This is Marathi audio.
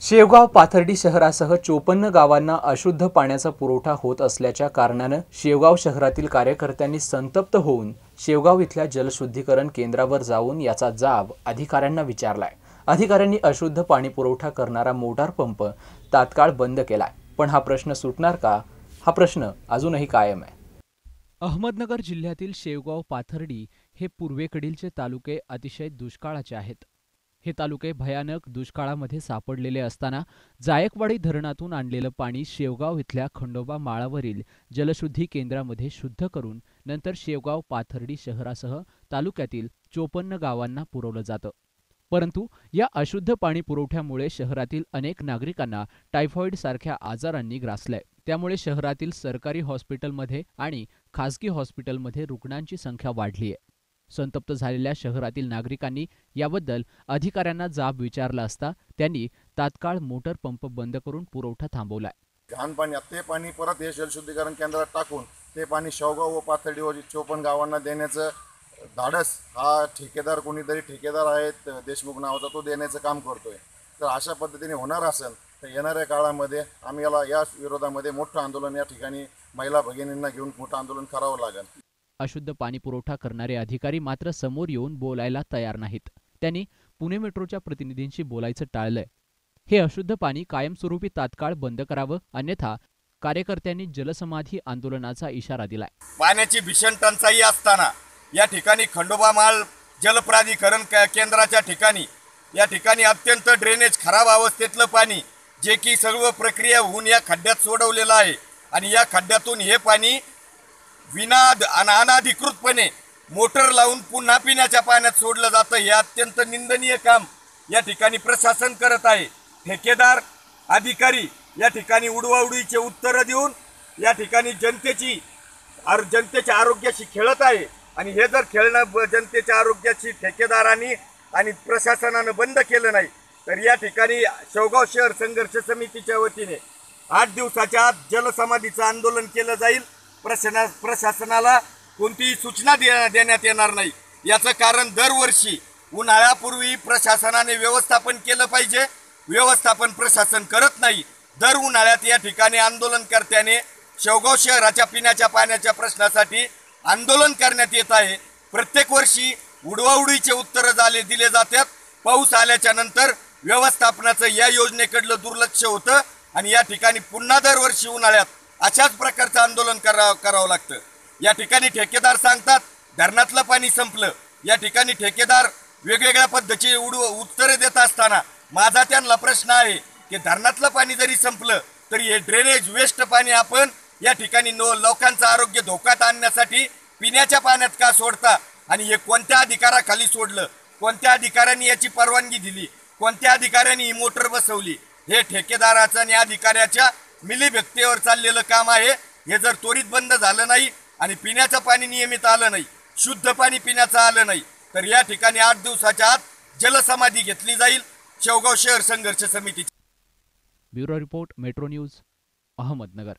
शेवगाव पाथर्डी शहरासह चोपन्न गावांना अशुद्ध पाण्याचा पुरवठा होत असल्याच्या कारणानं शेवगाव शहरातील कार्यकर्त्यांनी संतप्त होऊन शेवगाव इथल्या जलशुद्धीकरण केंद्रावर जाऊन याचा जाब अधिकाऱ्यांना विचारलाय. अधिकाऱ्यांनी अशुद्ध पाणी पुरवठा करणारा मोटार पंप तात्काळ बंद केलाय. पण हा प्रश्न सुटणार का? हा प्रश्न अजूनही कायम आहे. अहमदनगर जिल्ह्यातील शेवगाव पाथर्डी हे पूर्वेकडीलचे तालुके अतिशय दुष्काळाचे आहेत. हे तालुके भयानक दुष्काळामध्ये सापडलेले असताना जायकवाडी धरणातून आणलेलं पाणी शेवगाव इथल्या खंडोबा माळावरील जलशुद्धी केंद्रामध्ये शुद्ध करून नंतर शेवगाव पाथर्डी शहरासह तालुक्यातील चोपन्न गावांना पुरवलं जातं. परंतु या अशुद्ध पाणी पुरवठ्यामुळे शहरातील अनेक नागरिकांना टायफॉइड सारख्या आजारांनी ग्रासलंय. त्यामुळे शहरातील सरकारी हॉस्पिटलमध्ये आणि खासगी हॉस्पिटलमध्ये रुग्णांची संख्या वाढली आहे संतप्त झालेल्या शहरातील नागरिकांनी याबद्दल अधिकाऱ्यांना जाब विचारला असता त्यांनी तात्काळ मोटर पंप बंद करून पुरवठा थांबवलाय. घाण पाणी ते पाणी परत हे जलशुद्धीकरण केंद्रात टाकून ते पाणी शेवगाव व पाथर्डीवर व चोपन्न गावांना देण्याचं धाडस हा ठेकेदार कोणीतरी ठेकेदार आहेत देशमुख नावाचा तो देण्याचं काम करतोय. तर अशा पद्धतीने होणार असेल तर येणाऱ्या काळामध्ये आम्ही याला या विरोधामध्ये मोठं आंदोलन या ठिकाणी महिला भगिनींना घेऊन मोठं आंदोलन करावं लागेल. अशुद्ध पाणी पुरवठा करणारे अधिकारी मात्र समोर येऊन बोलायला तयार नाहीत. त्यांनी पुणे मेट्रोच्या प्रतिनिधींशी बोलायचं टाळलंय. हे अशुद्ध पाणी कायमस्वरूपी तात्काळ बंद करावं अन्यथा कार्यकर्त्यांनी जलसमाधी आंदोलनाचा इशारा दिलाय. पाण्याची भीषण टंचाई असताना या ठिकाणी खंडोबा माल जलप्राधिकरण केंद्राच्या ठिकाणी या ठिकाणी अत्यंत ड्रेनेज खराब अवस्थेतलं पाणी जे की सर्व प्रक्रिया होऊन या खड्ड्यात सोडवलेलं आहे. आणि या खड्ड्यातून हे पाणी विनाद आणि अनाधिकृतपणे मोटर लावून पुन्हा पिण्याच्या पाण्यात सोडलं जातं हे अत्यंत निंदनीय काम या ठिकाणी प्रशासन करत आहे. ठेकेदार अधिकारी या ठिकाणी उडवाउडीचे उत्तरं देऊन या ठिकाणी जनतेची आर जनतेच्या आरोग्याशी खेळत आहे. आणि हे जर खेळणं ब- जनतेच्या आरोग्याची ठेकेदारांनी आणि प्रशासनानं बंद केलं नाही तर या ठिकाणी शेवगाव शहर संघर्ष समितीच्या वतीने आठ दिवसाच्या आत जलसमाधीचं आंदोलन केलं जाईल. प्रशासना प्रशासनाला कोणतीही सूचना दे देण्यात येणार नाही. याचं कारण दरवर्षी उन्हाळ्यापूर्वी प्रशासनाने व्यवस्थापन केलं पाहिजे. व्यवस्थापन प्रशासन करत नाही. दर उन्हाळ्यात या ठिकाणी आंदोलनकर्त्याने शेवगाव शहराच्या पिण्याच्या पाण्याच्या प्रश्नासाठी आंदोलन करण्यात येत आहे. प्रत्येक वर्षी उडवाउडीचे उत्तरं झाले दिले जातात. पाऊस आल्याच्यानंतर व्यवस्थापनाचं या योजनेकडलं दुर्लक्ष होतं आणि या ठिकाणी पुन्हा दरवर्षी उन्हाळ्यात अशाच प्रकारचं आंदोलन करा करावं लागतं. या ठिकाणी ठेकेदार सांगतात धरणातलं पाणी संपलं. या ठिकाणी ठेकेदार वेगवेगळ्या पद्धतीची उड उत्तरे देत असताना माझा त्यांना प्रश्न आहे की धरणातलं पाणी जरी संपलं तरी हे ड्रेनेज वेस्ट पाणी आपण या ठिकाणी नो लोकांचं आरोग्य धोक्यात आणण्यासाठी पिण्याच्या पाण्यात का सोडता? आणि हे कोणत्या अधिकाराखाली सोडलं? कोणत्या अधिकाऱ्यांनी याची परवानगी दिली? कोणत्या अधिकाऱ्यांनी ही मोटर बसवली? हे ठेकेदाराचं आणि अधिकाऱ्याच्या मिली व्यक्तीवर चाललेलं काम आहे. हे जर त्वरित बंद झालं नाही आणि पिण्याचं पाणी नियमित आलं नाही शुद्ध पाणी पिण्याचं आलं नाही तर या ठिकाणी आठ दिवसाच्या आत जलसमाधी घेतली जाईल. शेवगाव शहर संघर्ष समिती bureau report Metro news Ahmednagar.